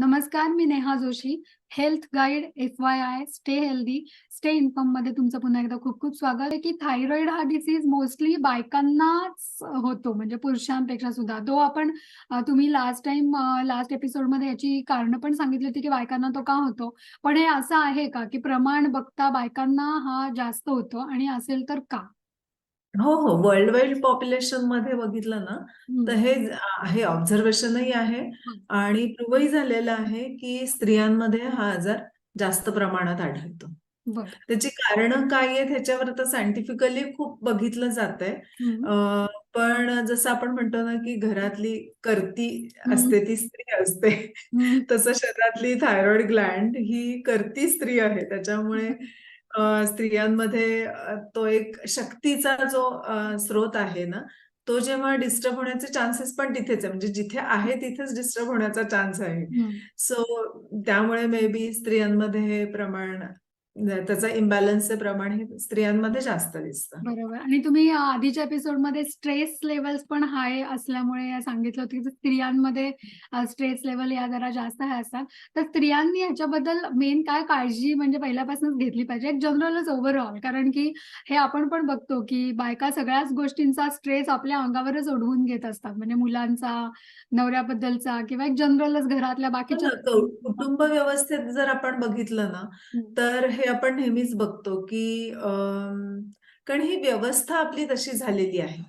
नमस्कार मी Neha Joshi health guide F Y I stay healthy stay इन्फॉर्ममध्ये तुमचं पुन्हा एकदा खूप खूप स्वागत आहे की थायरॉइड हा डिसीज मोस्टली बायकांनाच होतो म्हणजे पुरुषांपेक्षा सुद्धा. तो आपण तुम्ही लास्ट टाइम लास्ट एपिसोडमध्ये याची कारणं पण सांगितली होती की बायकांना तो का होतो. पण हे असं आहे का की प्रमाण बघता बायकांना हा जास्त होतो आणि असेल तर का? हो हो. वर्ल्ड वाईड पॉप्युलेशनमध्ये बघितलं ना हम्म, तर हे ज- आहे ऑब्झर्वेशनही आहे आणि प्रूव्हही झालेलं आहे की स्त्रियांमध्ये हा आजार जास्त प्रमाणात आढळतो. बरं. त्याची कारणं काय आहेत ह्याच्यावर आता सायंटिफिकली खूप बघितलं जात आहे हम्म, पण जसं आपण म्हणतो ना की घरातली करती हम्म. असते ती स्त्री असते. हम्म, तसं शरीरातली थायरॉइड ग्लँड ही करती स्त्री आहे. त्याच्यामुळे स्त्रियांमध्ये तो एक शक्तीचा जो स्रोत आहे ना तो जेव्हा डिस्टर्ब होण्याचे चान्सेस पण तिथेच आहे म्हणजे जिथे आहे तिथेच डिस्टर्ब होण्याचा चान्स आहे. सो त्यामुळे मे बी स्त्रियांमध्ये हे प्रमाण त्याचा इम्बॅलन्सचे प्रमाण हे स्त्रियांमध्ये जास्त दिसतं. बरोबर. आणि तुम्ही आधीच्या एपिसोडमध्ये स्ट्रेस लेवल्स पण हाय असल्यामुळे सांगितलं होतं की स्त्रियांमध्ये स्ट्रेस लेवल या जरा जास्त हाय असतात तर स्त्रियांनी ह्याच्याबद्दल मेन काय काळजी म्हणजे पहिल्यापासूनच घेतली पाहिजे? एक जनरलच ओव्हरऑल कारण की हे आपण पण बघतो की बायका सगळ्याच गोष्टींचा स्ट्रेस आपल्या अंगावरच ओढवून घेत असतात. म्हणजे मुलांचा नवऱ्याबद्दलचा किंवा एक जनरलच घरातल्या हो बाकीच्या कौ- कुटुंब व्यवस्थेत जर आपण बघितलं ना. तर हे आपण नेहमीच बघतो की कारण ही व्यवस्था आपली तशी झालेली आहे.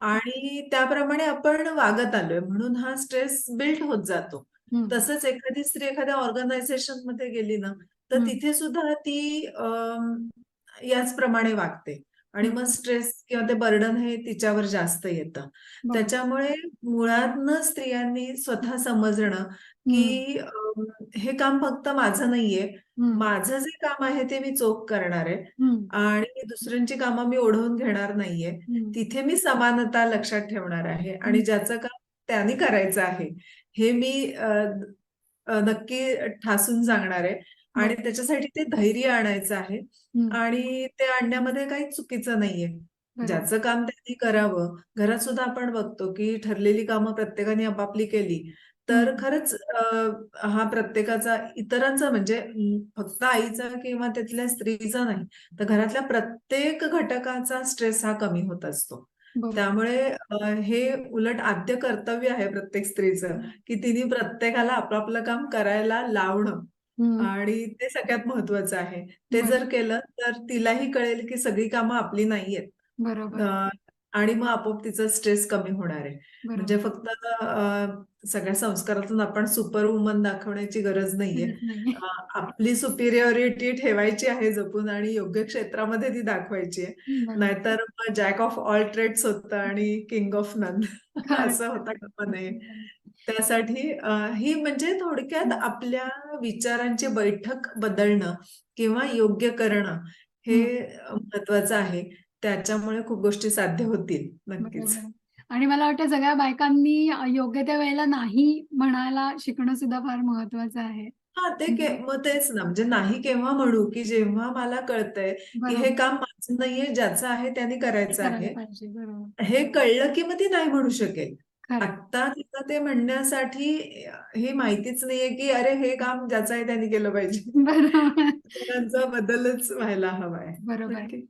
आणि त्याप्रमाणे आपण वागत आलोय म्हणून हा स्ट्रेस बिल्ड होत जातो. तसंच एखादी स्त्री एखाद्या ऑर्गनायझेशनमध्ये गेली ना तर. तिथे सुद्धा ती अम, याचप्रमाणे वागते. आणि मग स्ट्रेस किंवा ते बर्डन हे तिच्यावर जास्त येतं. त्याच्यामुळे मुळातनं स्त्रियांनी स्वतः समजणं की हे काम फक्त माझं नाहीये. माझं जे काम आहे ते मी चोख करणार आहे. आणि दुसऱ्यांची कामं मी ओढवून घेणार नाहीये. तिथे मी समानता लक्षात ठेवणार आहे आणि. ज्याचं काम त्यांनी करायचं आहे हे मी नक्की ठासून सांगणार आहे. आणि त्याच्यासाठी ते धैर्य आणायचं आहे. आणि ते आणण्यामध्ये काही चुकीचं नाहीये. ज्याचं काम त्यांनी करावं घरात सुद्धा आपण बघतो की ठरलेली कामं प्रत्येकाने आपापली केली तर. खरंच हा प्रत्येकाचा इतरांचा म्हणजे फक्त आईचा किंवा तिथल्या स्त्रीचा नाही तर घरातल्या प्रत्येक घटकाचा स्ट्रेस हा कमी होत असतो. त्यामुळे हे उलट आद्य कर्तव्य आहे प्रत्येक स्त्रीचं की तिने प्रत्येकाला आपापलं काम करायला लावणं आणि ते सगळ्यात महत्वाचं आहे. ते बरं. जर केलं तर तिलाही कळेल की सगळी कामं आपली नाहीयेत. बरोबर. अ, आणि मग आपोआप तिचा स्ट्रेस कमी होणार आहे. म्हणजे बरोबर. फक्त अ, सगळ्या संस्कारातून आपण सुपर वुमन दाखवण्याची गरज नाहीये. गरज नाही. अ, आपली सुपिरियरिटी ठेवायची आहे जपून आणि योग्य क्षेत्रामध्ये ती दाखवायची आहे. बरोबर. नाहीतर मग जॅक ऑफ ऑल ट्रेड्स होतं आणि किंग ऑफ नन. खरंच. असं होता कामा नये त्यासाठी अ, ही म्हणजे थोडक्यात आपल्या विचारांची बैठक बदलणं किंवा योग्य करणं हे महत्वाचं आहे. त्याच्यामुळे खूप गोष्टी साध्य होतील नक्कीच. आणि मला वाटतं सगळ्या बायकांनी योग्य त्या वेळेला नाही म्हणायला शिकणं सुद्धा फार महत्वाचं आहे. हा ते मग तेच ना म्हणजे नाही केव्हा म्हणू की जेव्हा मला कळतंय की. हे काम माझं नाहीये ज्याचं आहे त्याने करायचं आहे. हे कळलं की मग ती नाही म्हणू शकेल. खरं आता तिला ते म्हणण्यासाठी हे माहितीच नाहीये की अरे हे काम ज्याचं आहे त्यांनी केलं पाहिजे बरोबर त्यांचा बदलच व्हायला हवाय बरोबर. नक्की.